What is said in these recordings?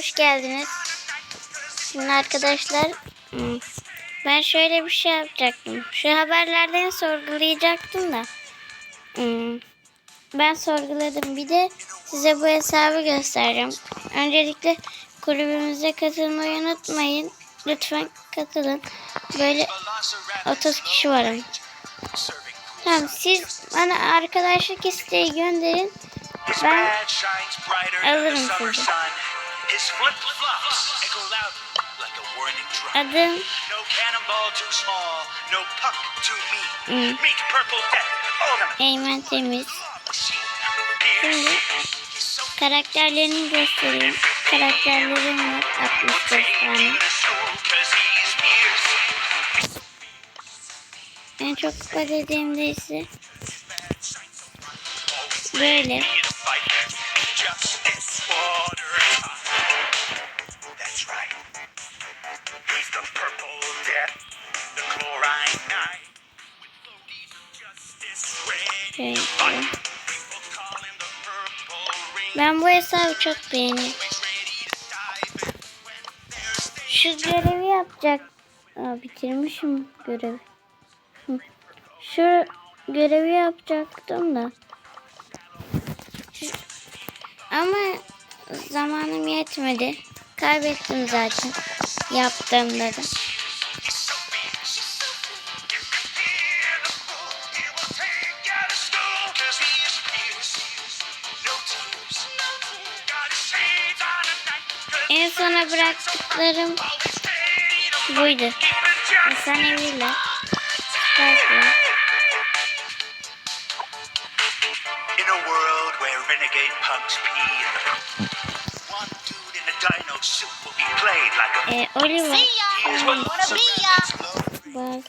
hoş geldiniz. Şimdi arkadaşlar ben şöyle bir şey yapacaktım. Şu haberlerden sorgulayacaktım da. hmm, Ben sorguladım. Bir de size bu hesabı göstereceğim. Öncelikle kulübümüze katılmayı unutmayın. Lütfen katılın. Böyle 30 kişi varım. Tamam siz bana arkadaşlık isteği gönderin. Ben alırım sizi. Adım. Hmm. Eymen Temiz. Şimdi karakterlerini göstereyim. Karakterlerim var 65 tane. En çok kupa dediğimde ise böyle. Ben bu hesabı çok beğeniyorum. Şu görevi yapacak. Aa, bitirmişim görevi. Şu görevi yapacaktım da. Ama zamanım yetmedi. Kaybettim zaten. Yaptığımda da. Suit will be played like a E, Oliver. Here's what Wanna be ya? Bak.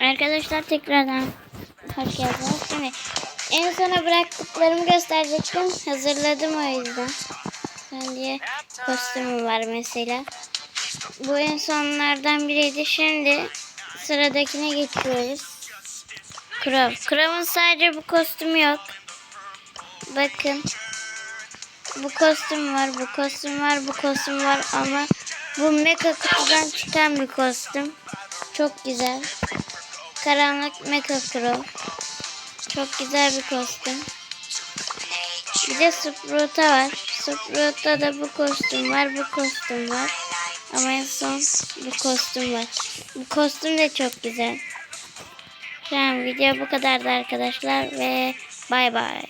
Arkadaşlar tekrardan hoş geldiniz. Şimdi en sona bıraktıklarımı gösterecektim. Hazırladım o yüzden. Sen diye kostümü var mesela. Bu en sonlardan biriydi. Şimdi sıradakine geçiyoruz. Crow. Crow'un sadece bu kostümü yok. Bakın. Bu kostüm var, bu kostüm var, bu kostüm var ama bu mecha kutudan çıkan bir kostüm. Çok güzel. Karanlık Mecha Crow. Çok güzel bir kostüm. Bir de Sprout'a var. Sprout'ta da bu kostüm var, bu kostüm var. Ama en son bu kostüm var. Bu kostüm de çok güzel. An video bu kadardı arkadaşlar ve bay bay.